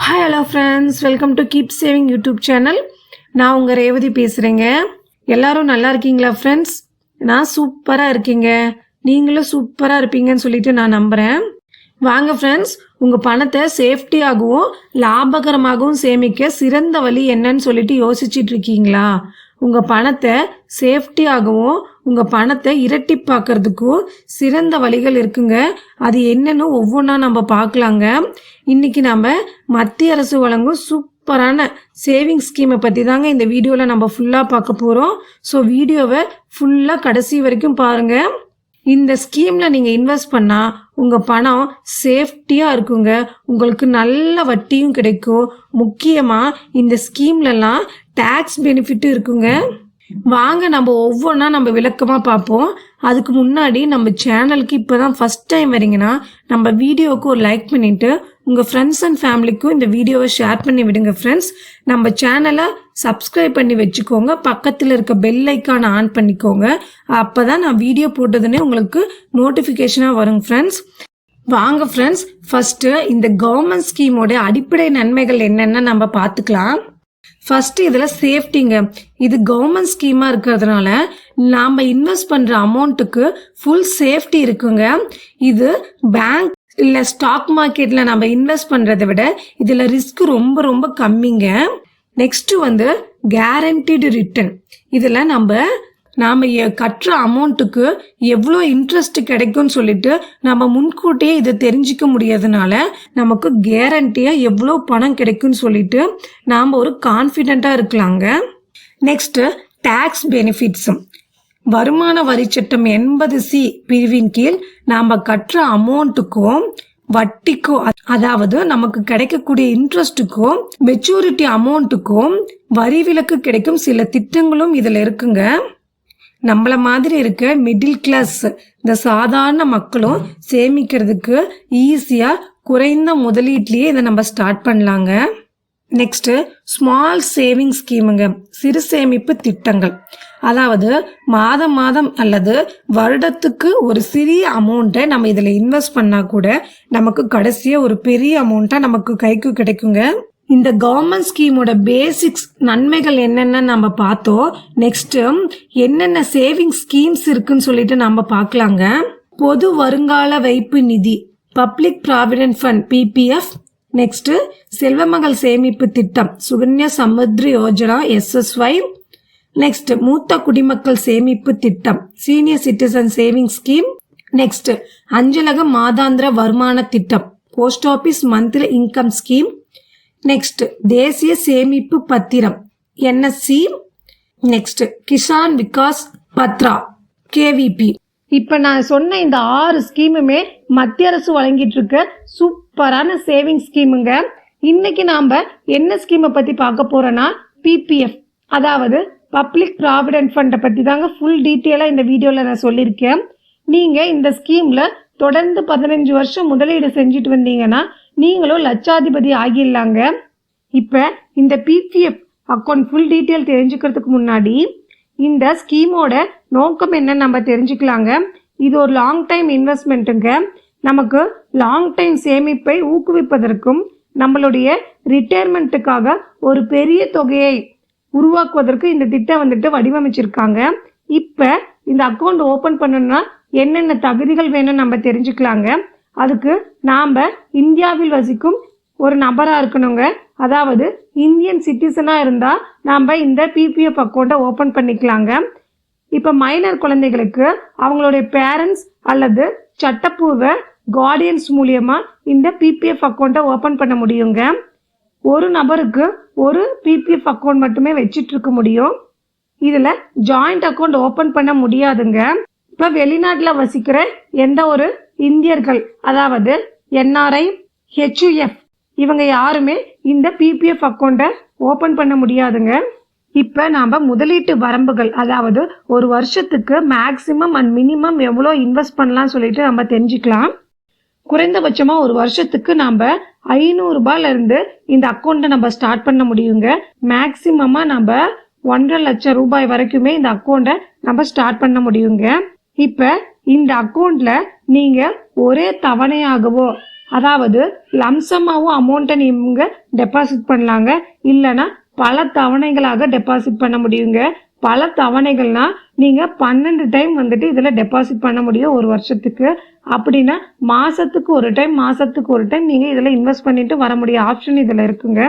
Hi hello friends welcome to keep saving YouTube channel நான் உங்கள் ரேவதி பேசுகிறேங்க எல்லாரும் நல்லா இருக்கீங்களா ஃப்ரெண்ட்ஸ் நான் சூப்பராக இருக்கீங்க. நீங்களும் சூப்பராக இருப்பீங்கன்னு சொல்லிட்டு நான் நம்புகிறேன் வாங்க ஃப்ரெண்ட்ஸ் உங்கள் பணத்தை சேஃப்டியாகவும் லாபகரமாகவும் சேமிக்க சிறந்த வழி என்னன்னு சொல்லிட்டு யோசிச்சுட்டு இருக்கீங்களா? உங்கள் பணத்தை சேஃப்டியாகவும் உங்கள் பணத்தை இரட்டிப்பாக்கிறதுக்கும் சிறந்த வழிகள் இருக்குங்க. அது என்னன்னு ஒவ்வொன்றா நம்ம பார்க்கலாங்க. இன்றைக்கி நம்ம மத்திய அரசு வழங்கும் சூப்பரான சேவிங் ஸ்கீமை பற்றி தாங்க இந்த வீடியோவில் நம்ம ஃபுல்லாக பார்க்க போகிறோம் ஸோ வீடியோவை ஃபுல்லாக கடைசி வரைக்கும் பாருங்கள் இந்த ஸ்கீமில் நீங்கள் இன்வெஸ்ட் பண்ணால் உங்கள் பணம் சேஃப்டியாக இருக்குங்க. உங்களுக்கு நல்ல வட்டியும் கிடைக்கும். முக்கியமாக இந்த ஸ்கீம்லலாம் டேக்ஸ் பெனிஃபிட்டும் இருக்குங்க. வாங்க நம்ம ஒவ்வொன்றா நம்ம விளக்கமாக பார்ப்போம். அதுக்கு முன்னாடி நம்ம சேனலுக்கு இப்போ தான் ஃபஸ்ட் டைம் வரீங்கன்னா நம்ம வீடியோவுக்கு ஒரு லைக் பண்ணிவிட்டு உங்கள் ஃப்ரெண்ட்ஸ் அண்ட் ஃபேமிலிக்கும் இந்த வீடியோவை ஷேர் பண்ணி விடுங்க ஃப்ரெண்ட்ஸ் நம்ம சேனலை சப்ஸ்கிரைப் பண்ணி வச்சுக்கோங்க. பக்கத்தில் இருக்க பெல் ஐக்கானை ஆன் பண்ணிக்கோங்க. அப்போ தான் நான் வீடியோ போட்டதுன்னே உங்களுக்கு நோட்டிஃபிகேஷனாக வரும் ஃப்ரெண்ட்ஸ் வாங்க ஃப்ரெண்ட்ஸ் ஃபஸ்ட்டு இந்த கவர்மெண்ட் ஸ்கீமோட அடிப்படை நன்மைகள் என்னென்ன நம்ம பார்த்துக்கலாம். ஃபர்ஸ்ட் இதில் சேஃப்டிங்க இது கவர்மெண்ட் ஸ்கீமாக இருக்கிறதுனால நாம் இன்வெஸ்ட் பண்ணுற அமௌண்ட்டுக்கு ஃபுல் சேஃப்டி இருக்குங்க. இது பேங்க் இல்லை ஸ்டாக் மார்க்கெட்டில் நம்ம இன்வெஸ்ட் பண்ணுறதை விட இதில் ரிஸ்க் ரொம்ப ரொம்ப கம்மிங்க. நெக்ஸ்ட் வந்து கேரண்டீடு ரிட்டர்ன் இதில் நம்ம நாம் எ- கட்டுற அமௌண்ட்டுக்கு எவ்வளோ இன்ட்ரெஸ்ட் கிடைக்கும்னு சொல்லிட்டு நம்ம முன்கூட்டியே இதை தெரிஞ்சுக்க முடியாதனால நமக்கு கேரண்டியாக எவ்வளோ பணம் கிடைக்கும்னு சொல்லிட்டு நாம் ஒரு கான்ஃபிடெண்ட்டாக இருக்கலாங்க. நெக்ஸ்ட்டு டேக்ஸ் பெனிஃபிட்ஸும் வருமான வரி சட்டம் எண்பது சி பிரிவின் கீழ் நாம கட்டுற அமௌண்ட்டுக்கும் வட்டிக்கும் அதாவது நமக்கு கிடைக்கக்கூடிய இன்ட்ரெஸ்ட்டுக்கும் மெச்சூரிட்டி அமௌண்ட்டுக்கும் வரி விலக்கு கிடைக்கும் சில திட்டங்களும் இதுல இருக்குங்க. நம்மள மாதிரி இருக்க மிடில் கிளாஸ் இந்த சாதாரண மக்களும் சேமிக்கிறதுக்கு ஈஸியா குறைந்த முதலீட்லயே இதை நம்ம ஸ்டார்ட் பண்ணலாங்க. நெக்ஸ்ட் ஸ்மால் சேவிங் ஸ்கீமுங்க சிறு சேமிப்பு திட்டங்கள். அதாவது மாதம் மாதம் அல்லது வருடத்துக்கு ஒரு சிறிய அமௌண்ட்டை நம்ம இதில் இன்வெஸ்ட் பண்ணால் கூட நமக்கு கடைசியாக ஒரு பெரிய அமௌண்ட்டாக நமக்கு கைக்கு கிடைக்குங்க. இந்த கவர்மெண்ட் ஸ்கீமோட பேசிக்ஸ் நன்மைகள் என்னென்ன நம்ம பார்த்தோம் நெக்ஸ்ட்டு என்னென்ன சேவிங் ஸ்கீம்ஸ் இருக்குன்னு சொல்லிட்டு நம்ம பார்க்கலாங்க. பொது வருங்கால வைப்பு நிதி public provident fund PPF next செல்வமகள் சேமிப்பு திட்டம் சுகன்யா சமுத்ரி யோஜனா எஸ்எஸ்ஒய் நெக்ஸ்ட் மூத்த குடிமக்கள் சேமிப்பு திட்டம். Senior citizen saving scheme next அஞ்சலக மாதாந்திர வருமான திட்டம். Post office monthly income scheme next தேசிய சேமிப்பு பத்திரம். NSC next Kisan Vikas Patra KVP இப்ப நான் சொன்ன இந்த ஆறு ஸ்கீமுமே மத்திய அரசு வழங்கிட்டு இருக்க சூப்பரான சேவிங் ஸ்கீமுங்க இன்னைக்கு நாம என்ன ஸ்கீமை பத்தி பார்க்க போறோம்னா பிபிஎஃப் அதாவது பப்ளிக் ப்ராவிடென்ட் ஃபண்டை பற்றி தாங்க ஃபுல் டீட்டெயிலாக இந்த வீடியோவில் நான் சொல்லியிருக்கேன் நீங்கள் இந்த ஸ்கீமில் தொடர்ந்து பதினஞ்சு வருஷம் முதலீடு செஞ்சுட்டு வந்தீங்கன்னா நீங்களும் லட்சாதிபதி ஆகிடலாங்க. இப்போ இந்த பிபிஎஃப் அக்கௌண்ட் ஃபுல் டீட்டெயில் தெரிஞ்சுக்கிறதுக்கு முன்னாடி இந்த ஸ்கீமோட நோக்கம் என்ன நம்ம தெரிஞ்சுக்கலாங்க. இது ஒரு லாங் டைம் இன்வெஸ்ட்மெண்ட்டுங்க நமக்கு லாங் டைம் சேமிப்பை ஊக்குவிப்பதற்கும் நம்மளுடைய ரிட்டையர்மெண்ட்டுக்காக ஒரு பெரிய தொகையை உருவாக்குவதற்கு இந்த திட்டம் வந்துட்டு வடிவமைச்சிருக்காங்க. இப்போ இந்த அக்கௌண்ட் ஓப்பன் பண்ணணும்னா என்னென்ன தகுதிகள் வேணும்னு நம்ம தெரிஞ்சுக்கலாங்க. அதுக்கு நாம் இந்தியாவில் வசிக்கும் ஒரு நபராக இருக்கணுங்க. அதாவது இந்தியன் சிட்டிசனாக இருந்தால் நாம் இந்த பிபிஎஃப் அக்கௌண்ட்டை ஓப்பன் பண்ணிக்கலாங்க. இப்போ மைனர் குழந்தைகளுக்கு அவங்களுடைய பேரண்ட்ஸ் அல்லது சட்டப்பூர்வ கார்டியன்ஸ் மூலியமாக இந்த பிபிஎஃப் அக்கௌண்ட்டை ஓப்பன் பண்ண முடியுங்க. ஒரு நபருக்கு ஒரு பிபிஎஃப் அக்கௌண்ட் மட்டுமே வச்சிட்டு இருக்க முடியும். இதில் ஜாயிண்ட் அக்கௌண்ட் ஓப்பன் பண்ண முடியாதுங்க. இப்போ வெளிநாட்டில் வசிக்கிற எந்த ஒரு இந்தியர்கள் அதாவது என்ஆர்ஐ ஹெச்யூஎஃப் இவங்க யாருமே இந்த பிபிஎஃப் அக்கௌண்ட்டை ஓப்பன் பண்ண முடியாதுங்க. இப்போ நாம் முதலீட்டு வரம்புகள் அதாவது ஒரு வருஷத்துக்கு மேக்சிமம் அண்ட் மினிமம் எவ்வளோ இன்வெஸ்ட் பண்ணலாம் சொல்லிட்டு நம்ம தெரிஞ்சுக்கலாம். குறைந்தபட்சமாக ஒரு வருஷத்துக்கு நாம் ஐநூறு இருந்து இந்த அக்கௌண்ட்டை நம்ம ஸ்டார்ட் பண்ண முடியுங்க. மேக்சிமமாக நம்ம ஒன்றரை லட்சம் ரூபாய் வரைக்குமே இந்த அக்கௌண்ட்டை நம்ம ஸ்டார்ட் பண்ண முடியுங்க. இப்போ இந்த அக்கௌண்ட்ல நீங்க ஒரே தவணையாகவோ அதாவது லம்சமாகவோ அமௌண்ட்டை நீங்க டெபாசிட் பண்ணலாங்க. இல்லைன்னா பல தவணைகளாக டெபாசிட் பண்ண முடியுங்க. பல தவணைகள்னா நீங்க பன்னெண்டு டைம் வந்துட்டு இதில் டெபாசிட் பண்ண முடியும் ஒரு வருஷத்துக்கு. அப்படின்னா மாதத்துக்கு ஒரு டைம் மாதத்துக்கு ஒரு டைம் நீங்கள் இதில் இன்வெஸ்ட் பண்ணிட்டு வர முடிய ஆப்ஷன் இதில் இருக்குங்க.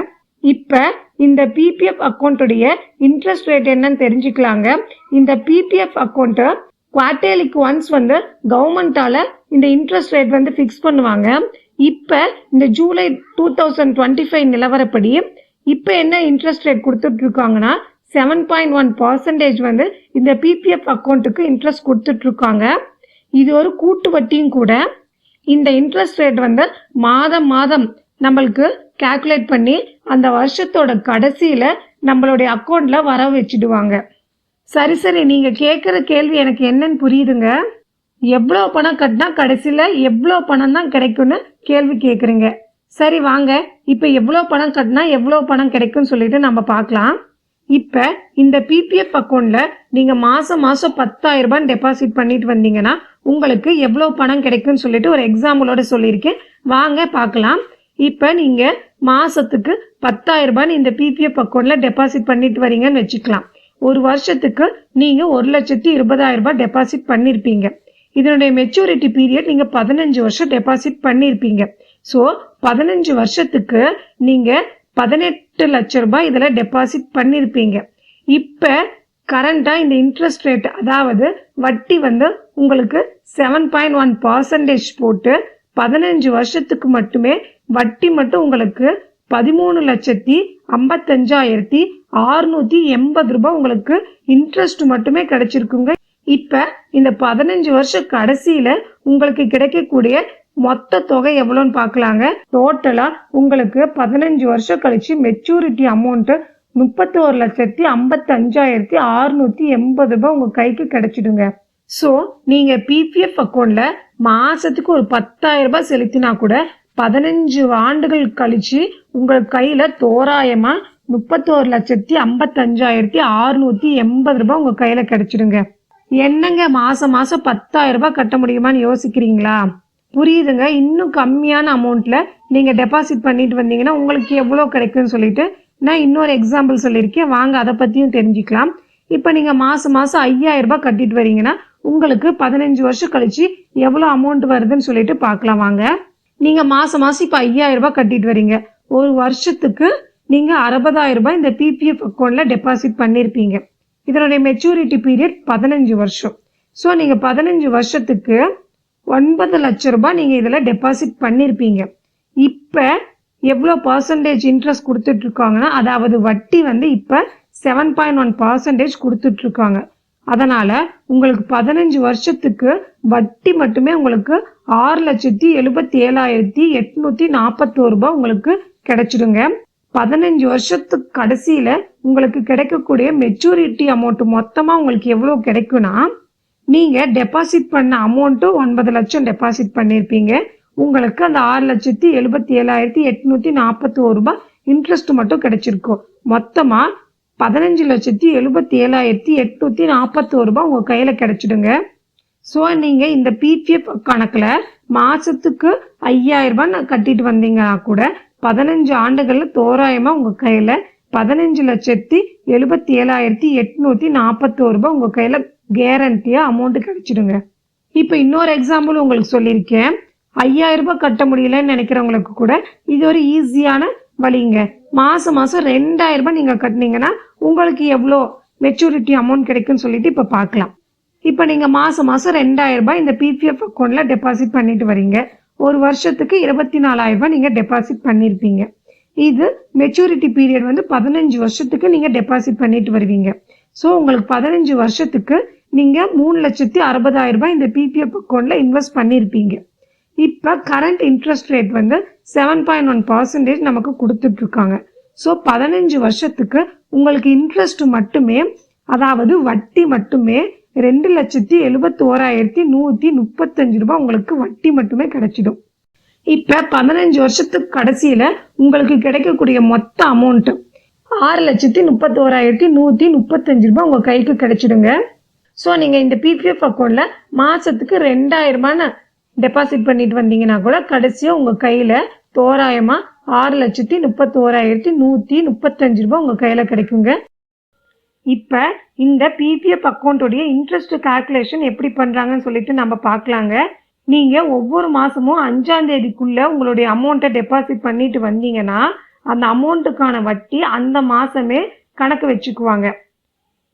இப்போ இந்த பிபிஎஃப் அக்கௌண்ட்டுடைய இன்ட்ரெஸ்ட் ரேட் என்னன்னு தெரிஞ்சுக்கலாங்க. இந்த பிபிஎஃப் அக்கௌண்ட்டை குவார்டேலிக்கு ஒன்ஸ் வந்து கவர்மெண்ட்டால் இந்த இன்ட்ரெஸ்ட் ரேட் வந்து ஃபிக்ஸ் பண்ணுவாங்க. இப்போ இந்த July two thousand twenty five நிலவரப்படி இப்போ என்ன இன்ட்ரெஸ்ட் ரேட் கொடுத்துட்ருக்காங்கன்னா செவன் பாயிண்ட் ஒன் பர்சன்டேஜ் வந்து இந்த பிபிஎஃப் அக்கௌண்ட்டுக்கு இன்ட்ரெஸ்ட் கொடுத்துட்ருக்காங்க. இது ஒரு கூட்டு வட்டியும் கூட. இந்த இன்ட்ரெஸ்ட் ரேட் வந்து மாதம் மாதம் நம்மளுக்கு கால்குலேட் பண்ணி அந்த வருஷத்தோட கடைசியில் நம்மளுடைய அக்கௌண்ட்ல வர வச்சிடுவாங்க. சரி சரி நீங்க கேட்குற கேள்வி எனக்கு என்னன்னு புரியுதுங்க. எவ்வளோ பணம் கட்டினா கடைசியில் எவ்வளோ பணம் தான் கிடைக்கும்னு கேள்வி கேட்குறீங்க சரி வாங்க. இப்போ எவ்வளோ பணம் கட்டினா எவ்வளோ பணம் கிடைக்கும்னு சொல்லிட்டு நம்ம பார்க்கலாம். இப்போ இந்த பிபிஎஃப் அக்கௌண்ட்டில் நீங்கள் மாதம் மாதம் பத்தாயிரம் ரூபாய் டெபாசிட் பண்ணிட்டு வந்தீங்கன்னா உங்களுக்கு எவ்வளோ பணம் கிடைக்கும்னு சொல்லிட்டு ஒரு எக்ஸாம்பிளோட சொல்லியிருக்கேன். வாங்க பார்க்கலாம். இப்போ நீங்கள் மாதத்துக்கு பத்தாயிரம் ரூபாய் இந்த பிபிஎஃப் அக்கௌண்ட்டில் டெபாசிட் பண்ணிட்டு வரீங்கன்னு வச்சுக்கலாம். ஒரு வருஷத்துக்கு நீங்கள் ஒரு லட்சத்தி இருபதாயிரம் ரூபாய் டெபாசிட் பண்ணியிருப்பீங்க இதனுடைய மெச்சூரிட்டி பீரியட் நீங்கள் பதினஞ்சு வருஷம் டெபாசிட் பண்ணியிருப்பீங்க ஸோ பதினஞ்சு வருஷத்துக்கு நீங்கள் பதினெட்டு லட்ச ரூபாய் இதில் டெபாசிட் பண்ணியிருப்பீங்க இப்போ கரண்ட்டாக இந்த இன்ட்ரெஸ்ட் ரேட் அதாவது வட்டி வந்து உங்களுக்கு செவன் பாயிண்ட் ஒன் பர்சன்டேஜ் போட்டு பதினஞ்சு வருஷத்துக்கு மட்டுமே வட்டி மட்டும் உங்களுக்கு பதிமூணு லட்சத்தி ஐம்பத்தஞ்சாயிரத்தி ஆறுநூத்தி எண்பது ரூபாய் உங்களுக்கு இன்ட்ரெஸ்ட் மட்டுமே கிடைச்சிருக்குங்க. இப்ப இந்த பதினஞ்சு வருஷம் கடைசியில உங்களுக்கு கிடைக்கக்கூடிய மொத்த தொகை எவ்வளோன்னு பார்க்கலாங்க. டோட்டலா உங்களுக்கு பதினஞ்சு வருஷம் கழிச்சு மெச்சூரிட்டி அமௌண்ட் முப்பத்தோரு லட்சத்தி ஐம்பத்தஞ்சாயிரத்தி அறுநூத்தி எண்பது ரூபாய் உங்க கைக்கு கிடைச்சிடுங்க. ஸோ நீங்க பிபிஎஃப் அக்கௌண்ட்ல மாசத்துக்கு ஒரு பத்தாயிரம் ரூபாய் செலுத்தினா கூட பதினஞ்சு ஆண்டுகள் கழிச்சு உங்கள் கையில தோராயமா முப்பத்தோரு லட்சத்தி ஐம்பத்தஞ்சாயிரத்தி அறுநூத்தி எண்பது ரூபாய் உங்க கையில கிடைச்சிடுங்க. என்னங்க மாசம் மாசம் பத்தாயிரம் ரூபாய் கட்ட முடியுமான்னு யோசிக்கிறீங்களா? புரியுதுங்க. இன்னும் கம்மியான அமௌண்ட்ல நீங்க டெபாசிட் பண்ணிட்டு வந்தீங்கன்னா உங்களுக்கு எவ்வளோ கிடைக்கும்னு சொல்லிட்டு நான் இன்னொரு எக்ஸாம்பிள் சொல்லியிருக்கேன். வாங்க அதை பற்றியும் தெரிஞ்சுக்கலாம். இப்போ நீங்கள் மாதம் மாதம் ஐயாயிரம் ரூபாய் கட்டிட்டு வரீங்கன்னா உங்களுக்கு பதினஞ்சு வருஷம் கழிச்சு எவ்வளோ அமௌண்ட் வருதுன்னு சொல்லிட்டு பார்க்கலாம் வாங்க. நீங்கள் மாதம் மாதம் இப்போ ஐயாயிரம் ரூபாய் கட்டிட்டு வரீங்க. ஒரு வருஷத்துக்கு நீங்கள் அறுபதாயிரம் ரூபாய் இந்த பிபிஎஃப் அக்கௌண்ட்டில் டெபாசிட் பண்ணியிருப்பீங்க இதனுடைய மெச்சூரிட்டி பீரியட் பதினஞ்சு வருஷம். ஸோ நீங்கள் பதினஞ்சு வருஷத்துக்கு ஒன்பது லட்ச ரூபாய் நீங்கள் இதில் டெபாசிட் பண்ணியிருப்பீங்க இப்போ எவ்வளோ பர்சன்டேஜ் இன்ட்ரெஸ்ட் கொடுத்துட்ருக்காங்கன்னா அதாவது வட்டி வந்து இப்போ செவன் பாயிண்ட் ஒன் பர்சன்டேஜ் கொடுத்துட்ருக்காங்க. அதனால் உங்களுக்கு பதினஞ்சு வருஷத்துக்கு வட்டி மட்டுமே உங்களுக்கு ஆறு லட்சத்தி எழுபத்தி ஏழாயிரத்தி எட்நூற்றி நாற்பத்தோரு ரூபாய் உங்களுக்கு கிடைச்சிடுங்க. பதினஞ்சு வருஷத்துக்கு கடைசியில் உங்களுக்கு கிடைக்கக்கூடிய மெச்சூரிட்டி அமௌண்ட் மொத்தமாக உங்களுக்கு எவ்வளோ கிடைக்கும்னா நீங்கள் டெபாசிட் பண்ண அமௌண்ட்டு ஒன்பது லட்சம் டெபாசிட் பண்ணியிருப்பீங்க உங்களுக்கு அந்த ஆறு லட்சத்தி எழுபத்தி ஏழாயிரத்தி எட்நூத்தி நாற்பத்தி ஒரு ரூபாய் இன்ட்ரெஸ்ட் மட்டும் கிடைச்சிருக்கும். மொத்தமா பதினஞ்சு லட்சத்தி எழுபத்தி ஏழாயிரத்தி எட்நூத்தி நாற்பத்தி ஒரு ரூபாய் உங்க கையில கிடைச்சிடுங்க. ஸோ நீங்க இந்த பிபிஎஃப் கணக்குல மாசத்துக்கு ஐயாயிரம் ரூபாய் நான் கட்டிட்டு வந்தீங்கன்னா கூட பதினஞ்சு ஆண்டுகள்ல தோராயமா உங்க கையில பதினஞ்சு லட்சத்தி எழுபத்தி ஏழாயிரத்தி எட்நூத்தி நாற்பத்தோரு ரூபாய் உங்க கையில கேரண்டியா அமௌண்ட் கிடைச்சிடுங்க. இப்போ இன்னொரு எக்ஸாம்பிள் உங்களுக்கு சொல்லியிருக்கேன். ஐயாயிரம் ரூபாய் கட்ட முடியலன்னு நினைக்கிறவங்களுக்கு கூட இது ஒரு ஈஸியான வழிங்க. மாதம் மாதம் ரெண்டாயிரம் ரூபாய் நீங்கள் கட்டினீங்கன்னா உங்களுக்கு எவ்வளோ மெச்சூரிட்டி அமௌண்ட் கிடைக்கும்னு சொல்லிட்டு இப்போ பார்க்கலாம். இப்போ நீங்கள் மாதம் மாதம் ரெண்டாயிரம் ரூபாய் இந்த பிபிஎஃப் அக்கௌண்ட்டில் டெபாசிட் பண்ணிட்டு வரீங்க. ஒரு வருஷத்துக்கு இருபத்தி நாலாயிரம் ரூபாய் நீங்கள் டெபாசிட் பண்ணியிருப்பீங்க இது மெச்சூரிட்டி பீரியட் வந்து பதினஞ்சு வருஷத்துக்கு நீங்கள் டெபாசிட் பண்ணிட்டு வருவீங்க. ஸோ உங்களுக்கு பதினஞ்சு வருஷத்துக்கு நீங்கள் மூணு லட்சத்தி அறுபதாயிரம் ரூபாய் இந்த பிபிஎஃப் அக்கௌண்ட்டில் இன்வெஸ்ட் பண்ணியிருப்பீங்க இப்போ கரண்ட் இன்ட்ரெஸ்ட் ரேட் வந்து செவன் பாயிண்ட் ஒன் பர்சன்டேஜ் நமக்கு கொடுத்துட்ருக்காங்க. ஸோ பதினஞ்சு வருஷத்துக்கு உங்களுக்கு இன்ட்ரெஸ்ட் மட்டுமே அதாவது வட்டி மட்டுமே ரெண்டு லட்சத்தி எழுபத்தி ஓராயிரத்தி நூற்றி முப்பத்தஞ்சு ரூபாய் உங்களுக்கு வட்டி மட்டுமே கிடைச்சிடும். இப்போ பதினஞ்சு வருஷத்துக்கு கடைசியில் உங்களுக்கு கிடைக்கக்கூடிய மொத்த அமௌண்ட்டு ஆறு லட்சத்தி முப்பத்தோராயிரத்தி நூற்றி முப்பத்தஞ்சு ரூபாய் உங்கள் கைக்கு கிடைச்சிடுங்க. ஸோ நீங்கள் இந்த பிபிஎஃப் அக்கௌண்ட்டில் மாதத்துக்கு ரெண்டாயிரமான டெபாசிட் பண்ணிட்டு வந்தீங்கன்னா கூட கடைசியாக உங்கள் கையில் தோராயமாக ஆறு லட்சத்தி முப்பத்தோராயிரத்தி நூற்றி முப்பத்தஞ்சு ரூபாய் உங்கள் கையில் கிடைக்குங்க. இப்போ இந்த பிபிஎஃப் அக்கௌண்ட்டுடைய இன்ட்ரெஸ்ட் கால்குலேஷன் எப்படி பண்ணுறாங்கன்னு சொல்லிட்டு நம்ம பார்க்கலாங்க. நீங்கள் ஒவ்வொரு மாதமும் அஞ்சாந்தேதிக்குள்ளே உங்களுடைய அமௌண்ட்டை டெபாசிட் பண்ணிட்டு வந்தீங்கன்னா அந்த அமௌண்ட்டுக்கான வட்டி அந்த மாதமே கணக்கு வச்சுக்குவாங்க.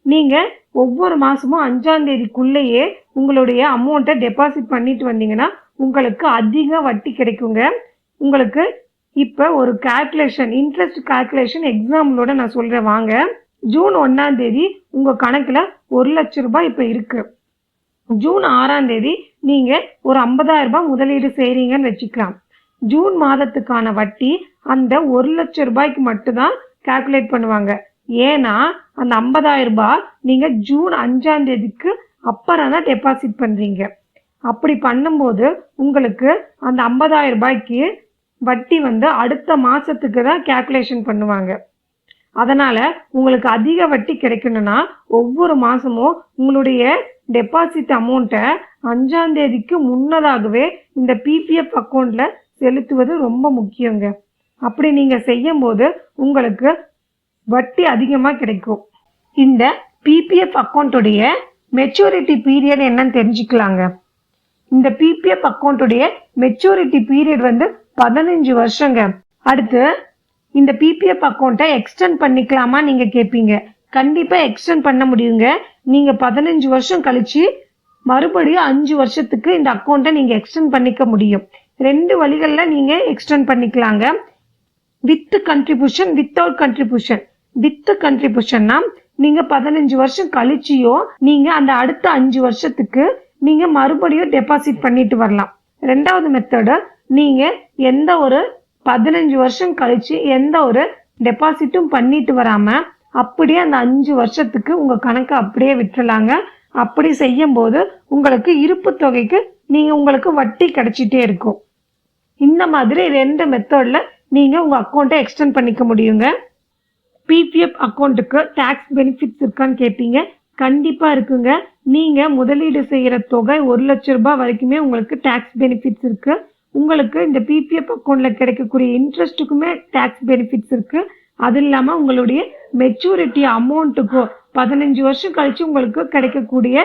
நீங்கள் ஒவ்வொரு மாதமும் அஞ்சாம் தேதிக்குள்ளேயே உங்களுடைய அமௌண்ட்டை டெபாசிட் பண்ணிட்டு வந்தீங்கன்னா உங்களுக்கு அதிக வட்டி கிடைக்குங்க. உங்களுக்கு இப்போ ஒரு கால்குலேஷன் இன்ட்ரெஸ்ட் கால்குலேஷன் எக்ஸாம்பிளோட நான் சொல்கிறேன் வாங்க. ஜூன் ஒன்றாம் தேதி உங்கள் கணக்கில் ஒரு லட்ச ரூபாய் இப்போ இருக்குது ஜூன் ஆறாம் தேதி நீங்கள் ஒரு ஐம்பதாயிரம் ரூபாய் முதலீடு செய்கிறீங்கன்னு வச்சுக்கலாம். ஜூன் மாதத்துக்கான வட்டி அந்த ஒரு லட்ச ரூபாய்க்கு மட்டும்தான் கால்குலேட் பண்ணுவாங்க. ஏன்னா அந்த ஐம்பதாயிரம் ரூபாய் நீங்கள் ஜூன் அஞ்சாம் தேதிக்கு அப்புறம் தான் டெபாசிட் பண்ணுறீங்க அப்படி பண்ணும்போது உங்களுக்கு அந்த ஐம்பதாயிரம் ரூபாய்க்கு வட்டி வந்து அடுத்த மாதத்துக்கு தான் கேல்குலேஷன் பண்ணுவாங்க. அதனால் உங்களுக்கு அதிக வட்டி கிடைக்கணும்னா ஒவ்வொரு மாதமும் உங்களுடைய டெபாசிட் அமௌண்ட்டை அஞ்சாம் தேதிக்கு முன்னதாகவே இந்த பிபிஎஃப் அக்கௌண்ட்டில் செலுத்துவது ரொம்ப முக்கியங்க. அப்படி நீங்கள் செய்யும்போது உங்களுக்கு வட்டி அதிகமாக கிடைக்கும். இந்த பிபிஎஃப் அக்கௌண்ட்டுடைய மெச்சூரிட்டி பீரியட் என்னன்னு தெரிஞ்சுக்கலாங்க. இந்த பிபிஎஃப் அக்கௌண்ட்டுடைய மெச்சூரிட்டி பீரியட் வந்து பதினஞ்சு வருஷங்க. அடுத்து இந்த பிபிஎஃப் அக்கௌண்ட்டை எக்ஸ்டெண்ட் பண்ணிக்கலாமா நீங்கள் கேட்பீங்க கண்டிப்பாக எக்ஸ்டெண்ட் பண்ண முடியுங்க. நீங்கள் பதினஞ்சு வருஷம் கழிச்சு மறுபடியும் அஞ்சு வருஷத்துக்கு இந்த அக்கௌண்ட்டை நீங்கள் எக்ஸ்டெண்ட் பண்ணிக்க முடியும். ரெண்டு வழிகளில் நீங்கள் எக்ஸ்டெண்ட் பண்ணிக்கலாங்க. With contribution without contribution with கண்ட்ரிபியூஷன்னா நீங்க பதினஞ்சு வருஷம் கழிச்சியோ நீங்க அந்த அடுத்த அஞ்சு வருஷத்துக்கு நீங்க மறுபடியும் டெபாசிட் பண்ணிட்டு வரலாம். ரெண்டாவது மெத்தடு நீங்க எந்த ஒரு பதினஞ்சு வருஷம் கழிச்சு எந்த ஒரு டெபாசிட்டும் பண்ணிட்டு வராம அப்படியே அந்த அஞ்சு வருஷத்துக்கு உங்க கணக்கை அப்படியே விட்டுறலாங்க. அப்படி செய்யும் போது உங்களுக்கு இருப்பு தொகைக்கு நீங்க உங்களுக்கு வட்டி கிடைச்சிட்டே இருக்கும். இந்த மாதிரி ரெண்டு மெத்தட்ல நீங்க உங்க அக்கௌண்ட்டை எக்ஸ்டெண்ட் பண்ணிக்க முடியுங்க. பிபிஎஃப் அக்கௌண்ட்டுக்கு டேக்ஸ் பெனிஃபிட்ஸ் இருக்கான்னு கேட்பீங்க கண்டிப்பாக இருக்குங்க. நீங்கள் முதலீடு செய்கிற தொகை ஒரு லட்ச ரூபாய் வரைக்குமே உங்களுக்கு டேக்ஸ் பெனிஃபிட்ஸ் இருக்குது உங்களுக்கு இந்த பிபிஎஃப் அக்கௌண்ட்டில் கிடைக்கக்கூடிய இன்ட்ரெஸ்ட்டுக்குமே டேக்ஸ் பெனிஃபிட்ஸ் இருக்குது அது இல்லாமல் உங்களுடைய மெச்சூரிட்டி அமௌண்ட்டுக்கும் பதினஞ்சு வருஷம் கழித்து உங்களுக்கு கிடைக்கக்கூடிய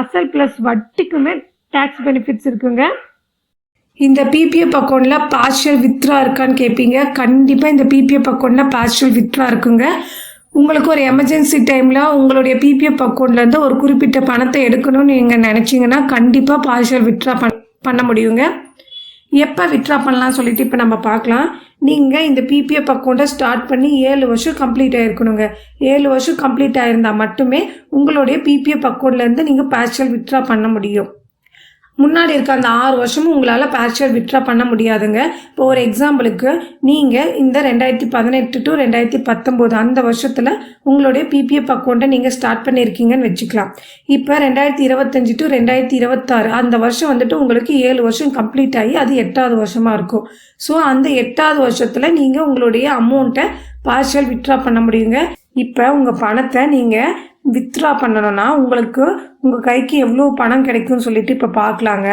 அசல் ப்ளஸ் வட்டிக்குமே டேக்ஸ் பெனிஃபிட்ஸ் இருக்குங்க. இந்த பிபிஎஃப் அக்கௌண்ட்ல பார்ஷியல் வித்ரா இருக்கான்னு கேட்பீங்க கண்டிப்பா இந்த பிபிஎஃப் அக்கௌண்ட்ல பார்ஷியல் வித்ரா இருக்குங்க. உங்களுக்கு ஒரு எமர்ஜென்சி டைம்ல உங்களுடைய பிபிஎஃப் அக்கௌண்ட்ல இருந்து ஒரு குறிப்பிட்ட பணத்தை எடுக்கணும்னு நீங்க நினைச்சீங்கன்னா கண்டிப்பா பார்ஷியல் வித்ரா பண்ண முடியுங்க. எப்போ வித்ரா பண்ணலாம் சொல்லிட்டு இப்போ நம்ம பார்க்கலாம். நீங்கள் இந்த பிபிஎஃப் அக்கௌண்ட்டை ஸ்டார்ட் பண்ணி ஏழு வருஷம் கம்ப்ளீட் ஆகிருக்கணுங்க ஏழு வருஷம் கம்ப்ளீட் ஆயிருந்தால் மட்டுமே உங்களுடைய பிபிஎஃப் அக்கௌண்ட்லேருந்து நீங்கள் பார்ஷியல் வித்ரா பண்ண முடியும். முன்னாடி இருக்க அந்த ஆறு வருஷமும் உங்களால் பார்ஷியல் விட்ரா பண்ண முடியாதுங்க. இப்போ ஒரு எக்ஸாம்பிளுக்கு நீங்கள் இந்த ரெண்டாயிரத்தி பதினெட்டு டு ரெண்டாயிரத்தி பத்தொம்போது அந்த வருஷத்தில் உங்களுடைய பிபிஎஃப் அக்கௌண்ட்டை நீங்கள் ஸ்டார்ட் பண்ணியிருக்கீங்கன்னு வச்சுக்கலாம். இப்போ ரெண்டாயிரத்தி இருபத்தஞ்சி டு ரெண்டாயிரத்தி இருபத்தாறு அந்த வருஷம் வந்துட்டு உங்களுக்கு ஏழு வருஷம் கம்ப்ளீட் ஆகி அது எட்டாவது வருஷமாக இருக்கும். ஸோ அந்த எட்டாவது வருஷத்தில் நீங்கள் உங்களுடைய அமௌண்ட்டை பார்ஷியல் விட்ரா பண்ண முடியுங்க. இப்போ உங்கள் பணத்தை நீங்கள் வித்ரா பண்ணணும்னா உங்களுக்கு உங்கள் கைக்கு எவ்வளோ பணம் கிடைக்கும்னு சொல்லிட்டு இப்போ பார்க்கலாங்க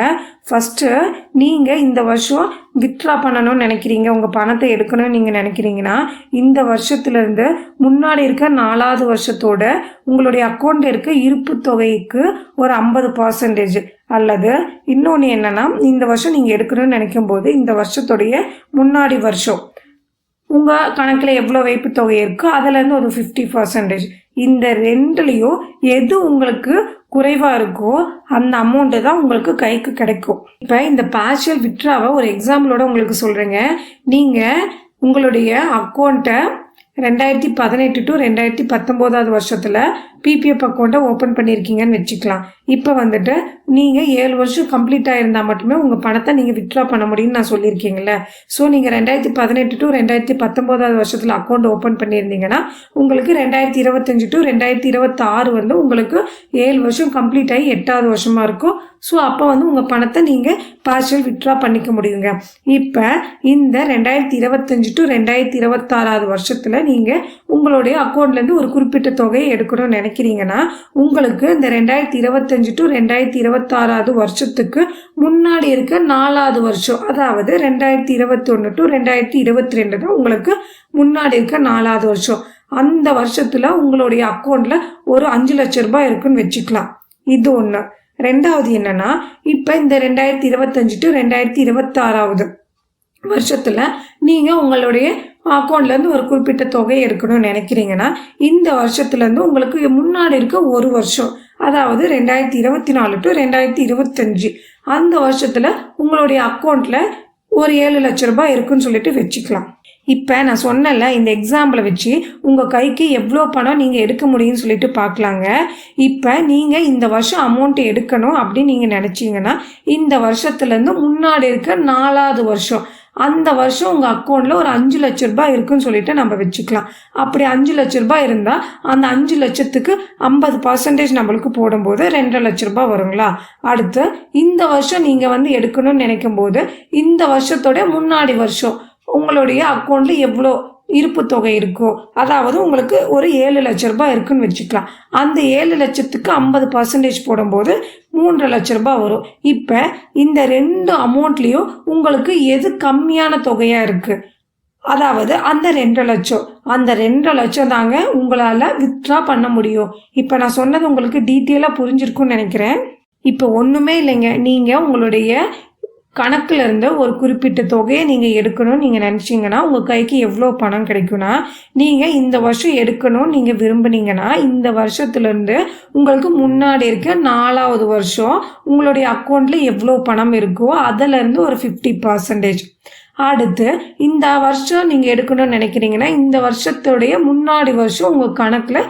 ஃபஸ்ட்டு நீங்கள் இந்த வருஷம் வித்ரா பண்ணணும்னு நினைக்கிறீங்க. உங்கள் பணத்தை எடுக்கணும்னு நீங்கள் நினைக்கிறீங்கன்னா இந்த வருஷத்துலேருந்து முன்னாடி இருக்க நாலாவது வருஷத்தோட உங்களுடைய அக்கௌண்ட் இருக்க இருப்பு தொகைக்கு ஒரு ஐம்பது பர்சன்டேஜ் அல்லது இன்னொன்று என்னென்னா இந்த வருஷம் நீங்கள் எடுக்கணும்னு நினைக்கும் போது இந்த வருஷத்துடைய முன்னாடி வருஷம் உங்கள் கணக்கில் எவ்வளோ வைப்பு தொகை இருக்கோ அதுலேருந்து ஒரு ஃபிஃப்டி பர்சன்டேஜ் இந்த ரெண்டுலேயும் எது உங்களுக்கு குறைவாக இருக்கோ அந்த அமௌண்ட்டு தான் உங்களுக்கு கைக்கு கிடைக்கும். இப்போ இந்த பார்ஷியல் விட்ராவை ஒரு எக்ஸாம்பிளோட உங்களுக்கு சொல்கிறேங்க நீங்கள் உங்களுடைய அக்கௌண்ட்டை ரெண்டாயிரத்தி பதினெட்டு டு ரெண்டாயிரத்தி பத்தொம்போதாவது வருஷத்தில் பிபிஎஃப் அக்கௌண்ட்டை ஓப்பன் பண்ணியிருக்கீங்கன்னு வச்சுக்கலாம். இப்போ வந்துட்டு நீங்கள் ஏழு வருஷம் கம்ப்ளீட் ஆகிருந்தால் மட்டுமே உங்கள் பணத்தை நீங்கள் வித்ட்ரா பண்ண முடியும்னு நான் சொல்லியிருக்கீங்களே ஸோ நீங்கள் ரெண்டாயிரத்தி பதினெட்டு டு ரெண்டாயிரத்தி பத்தொம்போதாவது வருஷத்தில் அக்கௌண்ட் ஓப்பன் பண்ணியிருந்தீங்கன்னா உங்களுக்கு ரெண்டாயிரத்தி இருபத்தஞ்சு டு ரெண்டாயிரத்தி இருபத்தாறு வந்து உங்களுக்கு ஏழு வருஷம் கம்ப்ளீட் ஆகி எட்டாவது வருஷமாக இருக்கும். ஸோ அப்போ வந்து உங்கள் பணத்தை நீங்கள் பார்ஷியல் வித்ட்ரா பண்ணிக்க முடியுங்க. இப்போ இந்த ரெண்டாயிரத்தி இருபத்தஞ்சு டு ரெண்டாயிரத்தி இருபத்தாறாவது வருஷத்தில் நீங்கள் உங்களுடைய அக்கௌண்ட்லேருந்து ஒரு குறிப்பிட்ட தொகையை எடுக்கணும்னு நினைக்கிறீங்கன்னா உங்களுக்கு இந்த ரெண்டாயிரத்தி இருபத்தஞ்சு டு ரெண்டாயிரத்தி இருபத்தாறாவது வருஷத்துக்கு முன்னாடி இருக்க நாலாவது வருஷம் அதாவது ரெண்டாயிரத்தி இருபத்தொன்று டு ரெண்டாயிரத்தி இருபத்தி ரெண்டு தான் உங்களுக்கு முன்னாடி இருக்க நாலாவது வருஷம். அந்த வருஷத்தில் உங்களுடைய அக்கௌண்ட்டில் ஒரு அஞ்சு லட்ச ரூபாய் இருக்குன்னு வச்சுக்கலாம். இது ஒன்று ரெண்டாவது என்னன்னா இப்போ இந்த ரெண்டாயிரத்தி இருபத்தஞ்சு டு ரெண்டாயிரத்தி இருபத்தாறாவது வருஷத்தில் நீங்கள் உங்களுடைய அக்கௌண்ட்லேருந்து ஒரு குறிப்பிட்ட தொகை எடுக்கணும்னு நினைக்கிறீங்கன்னா இந்த வருஷத்துலேருந்து உங்களுக்கு முன்னாடி இருக்க ஒரு வருஷம் அதாவது ரெண்டாயிரத்தி இருபத்தி நாலு டு ரெண்டாயிரத்தி இருபத்தஞ்சு அந்த வருஷத்தில் உங்களுடைய அக்கௌண்ட்டில் ஒரு ஏழு லட்ச ரூபாய் இருக்குன்னு சொல்லிட்டு வச்சுக்கலாம். இப்போ நான் சொன்னல இந்த எக்ஸாம்பிளை வச்சு உங்கள் கைக்கு எவ்வளோ பணம் நீங்கள் எடுக்க முடியும்னு சொல்லிட்டு பார்க்கலாங்க இப்போ நீங்கள் இந்த வருஷம் அமௌண்ட் எடுக்கணும் அப்படின்னு நீங்கள் நினச்சிங்கன்னா இந்த வருஷத்துலேருந்து முன்னாடி இருக்க நாலாவது வருஷம் அந்த வருஷம் உங்கள் அக்கௌண்ட்டில் ஒரு அஞ்சு லட்ச ரூபாய் இருக்குன்னு சொல்லிட்டு நம்ம வச்சுக்கலாம். அப்படி அஞ்சு லட்ச ரூபாய் இருந்தால் அந்த அஞ்சு லட்சத்துக்கு ஐம்பது பர்சன்டேஜ் நம்மளுக்கு போடும்போது ரெண்டரை லட்ச ரூபாய் வருங்களா? அடுத்து இந்த வருஷம் நீங்கள் வந்து எடுக்கணும்னு நினைக்கும் போது இந்த வருஷத்தோட முன்னாடி வருஷம் உங்களுடைய அக்கௌண்ட்டில் எவ்வளோ இருப்பு தொகை இருக்கோ அதாவது உங்களுக்கு ஒரு ஏழு லட்ச ரூபாய் இருக்குன்னு வச்சுக்கலாம். அந்த ஏழு லட்சத்துக்கு ஐம்பது பர்சன்டேஜ் போடும்போது மூன்றரை லட்ச ரூபாய் வரும். இப்போ இந்த ரெண்டு அமௌண்ட்லேயும் உங்களுக்கு எது கம்மியான தொகையாக இருக்குது அதாவது அந்த ரெண்டு லட்சம். அந்த ரெண்டு லட்சம் தாங்க உங்களால் வித்ட்ரா பண்ண முடியும். இப்போ நான் சொன்னது உங்களுக்கு டீட்டெயிலாக புரிஞ்சிருக்கும்னு நினைக்கிறேன். இப்போ ஒன்றுமே இல்லைங்க. நீங்கள் உங்களுடைய கணக்கில் இருந்து ஒரு குறிப்பிட்ட தொகையை நீங்கள் எடுக்கணும்னு நீங்கள் நினச்சிங்கன்னா உங்கள் கைக்கு எவ்வளோ பணம் கிடைக்கும்னா நீங்கள் இந்த வருஷம் எடுக்கணும்னு நீங்கள் விரும்புனீங்கன்னா இந்த வருஷத்துலேருந்து உங்களுக்கு முன்னாடி இருக்க நாலாவது வருஷம் உங்களுடைய அக்கௌண்ட்டில் எவ்வளோ பணம் இருக்கோ அதிலேருந்து ஒரு ஃபிஃப்டி பர்சன்டேஜ் அடுத்து இந்த வருஷம் நீங்கள் எடுக்கணும்னு நினைக்கிறீங்கன்னா இந்த வருஷத்துடைய முன்னாடி வருஷம் உங்கள் கணக்கில்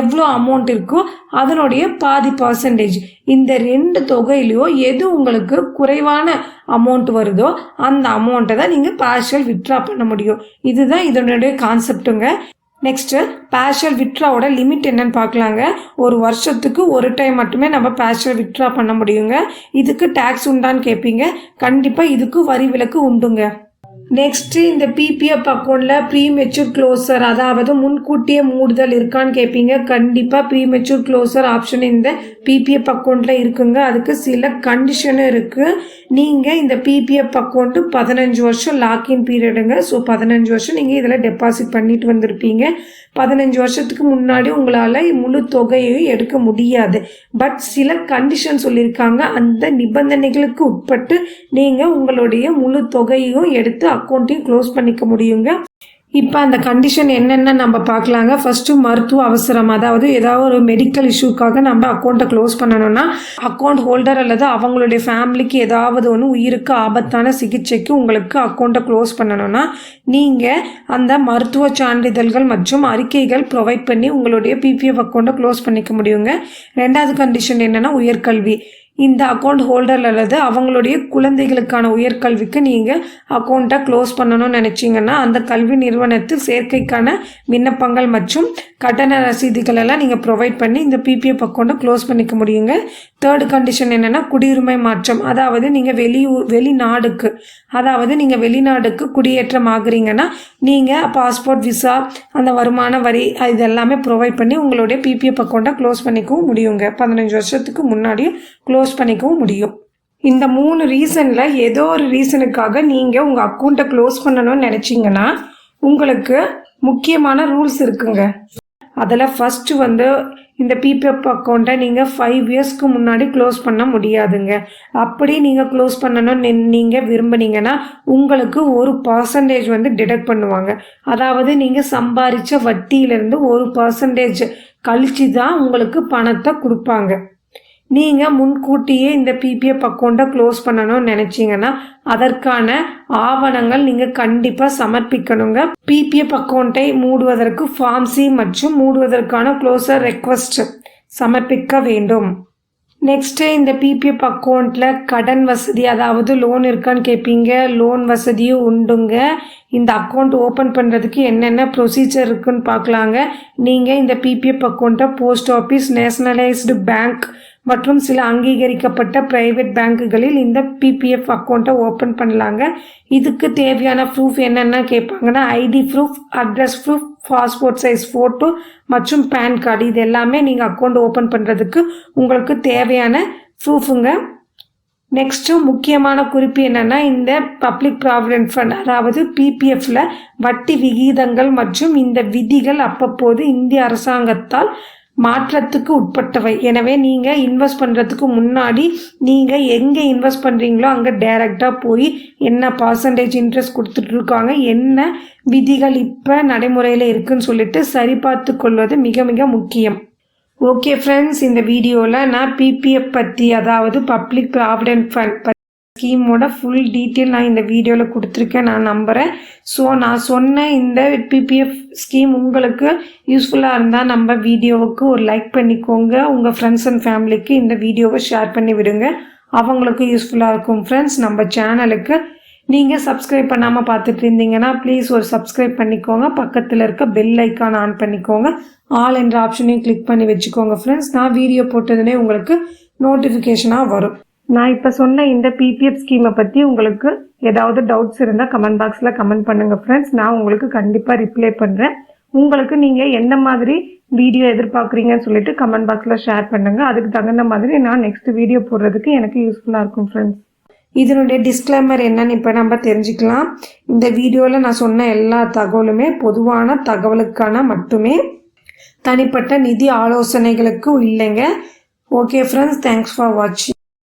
எவ்வளோ அமௌண்ட் இருக்கோ அதனுடைய பாதி பர்சன்டேஜ் இந்த ரெண்டு தொகையிலையோ எது உங்களுக்கு குறைவான அமௌண்ட் வருதோ அந்த அமௌண்ட்டை தான் நீங்கள் பார்ஷியல் வித்ட்ரா பண்ண முடியும். இதுதான் இதனுடைய கான்செப்ட்டுங்க நெக்ஸ்ட்டு பேஷல் விட்ராவோட லிமிட் என்னன்னு பார்க்கலாங்க. ஒரு வருஷத்துக்கு ஒரு டைம் மட்டுமே நம்ம பேஷல் விட்ரா பண்ண முடியுங்க. இதுக்கு டேக்ஸ் உண்டான்னு கேட்பீங்க கண்டிப்பாக இதுக்கு வரி விலக்கு உண்டுங்க. நெக்ஸ்ட்டு இந்த பிபிஎஃப் அக்கௌண்ட்டில் ப்ரீ மெச்சூர் க்ளோசர் அதாவது முன்கூட்டியே மூடுதல் இருக்கான்னு கேட்பீங்க கண்டிப்பாக ப்ரீ மெச்சூர் க்ளோசர் ஆப்ஷன் இந்த பிபிஎஃப் அக்கௌண்ட்டில் இருக்குங்க. அதுக்கு சில கண்டிஷனும் இருக்குது நீங்கள் இந்த பிபிஎஃப் அக்கௌண்ட்டு பதினஞ்சு வருஷம் லாக்இன் பீரியடுங்க ஸோ பதினஞ்சு வருஷம் நீங்கள் இதில் டெபாசிட் பண்ணிட்டு வந்திருப்பீங்க. பதினஞ்சு வருஷத்துக்கு முன்னாடி உங்களால் முழு தொகையையும் எடுக்க முடியாது. பட் சில கண்டிஷன் சொல்லியிருக்காங்க. அந்த நிபந்தனைகளுக்கு உட்பட்டு நீங்கள் உங்களுடைய முழு தொகையையும் எடுத்து அக்கௌண்ட்டையும் க்ளோஸ் பண்ணிக்க முடியுங்க. இப்போ அந்த கண்டிஷன் என்னென்ன நம்ம பார்க்கலாங்க? ஃபஸ்ட்டு மருத்துவ அவசரம் அதாவது ஏதாவது ஒரு மெடிக்கல் இஷ்யூக்காக நம்ம அக்கௌண்ட்டை க்ளோஸ் பண்ணணும்னா அக்கௌண்ட் ஹோல்டர் அல்லது அவங்களுடைய ஃபேமிலிக்கு ஏதாவது ஒன்று உயிருக்கு ஆபத்தான சிகிச்சைக்கு உங்களுக்கு அக்கௌண்ட்டை க்ளோஸ் பண்ணணும்னா நீங்கள் அந்த மருத்துவ சான்றிதழ்கள் மற்றும் அறிக்கைகள் ப்ரொவைட் பண்ணி உங்களுடைய பிபிஎஃப் அக்கௌண்ட்டை க்ளோஸ் பண்ணிக்க முடியுங்க. ரெண்டாவது கண்டிஷன் என்னென்னா உயர்கல்வி. இந்த அக்கௌண்ட் ஹோல்டர் அல்லது அவங்களுடைய குழந்தைகளுக்கான உயர்கல்விக்கு நீங்கள் அக்கௌண்ட்டை க்ளோஸ் பண்ணணும்னு நினச்சிங்கன்னா அந்த கல்வி நிறுவனத்தில் சேர்க்கைக்கான விண்ணப்பங்கள் மற்றும் கட்டண ரசீதுகள் எல்லாம் நீங்கள் ப்ரொவைட் பண்ணி இந்த பிபிஎஃப் அக்கௌண்ட்டை க்ளோஸ் பண்ணிக்க முடியுங்க. தேர்ட் கண்டிஷன் என்னென்னா குடியுரிமை மாற்றம். அதாவது நீங்கள் வெளியூர் வெளிநாடுக்கு அதாவது நீங்கள் வெளிநாடுக்கு குடியேற்றம் ஆகுறீங்கன்னா நீங்கள் பாஸ்போர்ட் விசா அந்த வருமான வரி இது எல்லாமே ப்ரொவைட் பண்ணி உங்களுடைய பிபிஎஃப் அக்கௌண்ட்டை க்ளோஸ் பண்ணிக்கவும் முடியுங்க. பதினஞ்சு வருஷத்துக்கு முன்னாடியும் க்ளோஸ் பண்ணிக்கவும் முடியும். இந்த மூணு ரீசனில் ஏதோ ஒரு ரீசனுக்காக நீங்கள் உங்கள் அக்கௌண்ட்டை க்ளோஸ் பண்ணணும்னு நினச்சிங்கன்னா உங்களுக்கு முக்கியமான ரூல்ஸ் இருக்குங்க. அதில் ஃபஸ்ட்டு வந்து இந்த பிபிஎஃப் அக்கௌண்ட்டை நீங்கள் ஃபைவ் இயர்ஸ்க்கு முன்னாடி க்ளோஸ் பண்ண முடியாதுங்க. அப்படி நீங்கள் க்ளோஸ் பண்ணணும்னு நீங்கள் விரும்புனீங்கன்னா உங்களுக்கு ஒரு பர்சன்டேஜ் வந்து டிடக்ட் பண்ணுவாங்க. அதாவது நீங்கள் சம்பாதிச்ச வட்டியிலேருந்து ஒரு பர்சன்டேஜ் கழித்து தான் உங்களுக்கு பணத்தை கொடுப்பாங்க. நீங்கள் முன்கூட்டியே இந்த பிபிஎஃப் அக்கௌண்ட்டை க்ளோஸ் பண்ணணும்னு நினச்சிங்கன்னா அதற்கான ஆவணங்கள் நீங்கள் கண்டிப்பாக சமர்ப்பிக்கணுங்க. பிபிஎஃப் அக்கௌண்ட்டை மூடுவதற்கு ஃபார்ம் சி மற்றும் மூடுவதற்கான க்ளோஸர் ரெக்வஸ்ட் சமர்ப்பிக்க வேண்டும். நெக்ஸ்ட்டு இந்த பிபிஎஃப் அக்கௌண்ட்டில் கடன் வசதி அதாவது லோன் இருக்கான்னு கேட்பீங்க லோன் வசதியும் உண்டுங்க. இந்த அக்கௌண்ட் ஓப்பன் பண்ணுறதுக்கு என்னென்ன ப்ரொசீஜர் இருக்குன்னு பார்க்கலாங்க. நீங்கள் இந்த பிபிஎஃப் அக்கௌண்ட்டை போஸ்ட் ஆஃபீஸ் நேஷ்னலைஸ்டு பேங்க் மற்றும் சில அங்கீகரிக்கப்பட்ட பிரைவேட் பேங்க்குகளில் இந்த பிபிஎஃப் அக்கௌண்ட்டை ஓப்பன் பண்ணலாங்க. இதுக்கு தேவையான ப்ரூஃப் என்னென்ன கேட்பாங்கன்னா ID proof address proof passport size photo மற்றும் பேன் கார்டு இது எல்லாமே நீங்கள் அக்கௌண்ட் ஓப்பன் பண்ணுறதுக்கு உங்களுக்கு தேவையான ப்ரூஃபுங்க நெக்ஸ்ட்டு முக்கியமான குறிப்பு என்னென்னா இந்த பப்ளிக் ப்ராவிடென்ட் ஃபண்ட் அதாவது பிபிஎஃப்ல வட்டி விகிதங்கள் மற்றும் இந்த விதிகள் அப்பப்போது இந்திய அரசாங்கத்தால் மாற்றத்துக்கு உட்பட்டவை. எனவே நீங்கள் இன்வெஸ்ட் பண்ணுறதுக்கு முன்னாடி நீங்கள் எங்கே இன்வெஸ்ட் பண்ணுறீங்களோ அங்கே டைரெக்டாக போய் என்ன பர்சன்டேஜ் இன்ட்ரெஸ்ட் கொடுத்துட்ருக்காங்க என்ன விதிகள் இப்போ நடைமுறையில் இருக்குன்னு சொல்லிட்டு சரிபார்த்து கொள்வது மிக மிக முக்கியம். ஓகே ஃப்ரெண்ட்ஸ் இந்த வீடியோவில் நான் பிபிஎஃப் பற்றி அதாவது பப்ளிக் ப்ராவிடென்ட் ஃபண்ட் ஸ்கீமோட ஃபுல் டீட்டெயில் நான் இந்த வீடியோவில் கொடுத்துருக்கேன். நான் நம்புகிறேன் ஸோ நான் சொன்ன இந்த பிபிஎஃப் ஸ்கீம் உங்களுக்கு யூஸ்ஃபுல்லாக இருந்தால் நம்ம வீடியோவுக்கு ஒரு லைக் பண்ணிக்கோங்க. உங்கள் ஃப்ரெண்ட்ஸ் அண்ட் ஃபேமிலிக்கு இந்த வீடியோவை ஷேர் பண்ணி விடுங்க. அவங்களுக்கும் யூஸ்ஃபுல்லாக இருக்கும் ஃப்ரெண்ட்ஸ் நம்ம சேனலுக்கு நீங்கள் சப்ஸ்கிரைப் பண்ணாமல் பார்த்துட்டு இருந்தீங்கன்னா ப்ளீஸ் ஒரு சப்ஸ்கிரைப் பண்ணிக்கோங்க. பக்கத்தில் இருக்க பெல் ஐக்கான் ஆன் பண்ணிக்கோங்க. ஆல் என்ற ஆப்ஷனையும் கிளிக் பண்ணி வச்சுக்கோங்க ஃப்ரெண்ட்ஸ் நான் வீடியோ போட்டதுனே உங்களுக்கு நோட்டிஃபிகேஷனாக வரும். நான் இப்போ சொன்ன இந்த பிபிஎஃப் ஸ்கீமை பற்றி உங்களுக்கு ஏதாவது டவுட்ஸ் இருந்தால் கமெண்ட் பாக்ஸில் கமெண்ட் பண்ணுங்கள் ஃப்ரெண்ட்ஸ் நான் உங்களுக்கு கண்டிப்பாக ரிப்ளை பண்ணுறேன் உங்களுக்கு நீங்கள் எந்த மாதிரி வீடியோ எதிர்பார்க்குறீங்கன்னு சொல்லிட்டு கமெண்ட் பாக்ஸில் ஷேர் பண்ணுங்கள் அதுக்கு தகுந்த மாதிரி நான் நெக்ஸ்ட் வீடியோ போடுறதுக்கு எனக்கு யூஸ்ஃபுல்லாக இருக்கும் ஃப்ரெண்ட்ஸ் இதனுடைய டிஸ்க்ளைமர் என்னன்னு இப்போ நம்ம தெரிஞ்சுக்கலாம். இந்த வீடியோவில் நான் சொன்ன எல்லா தகவலுமே பொதுவான தகவலுக்கான மட்டுமே. தனிப்பட்ட நிதி ஆலோசனைகளுக்கும் இல்லைங்க. ஓகே ஃப்ரெண்ட்ஸ் தேங்க்ஸ் ஃபார் வாட்சிங்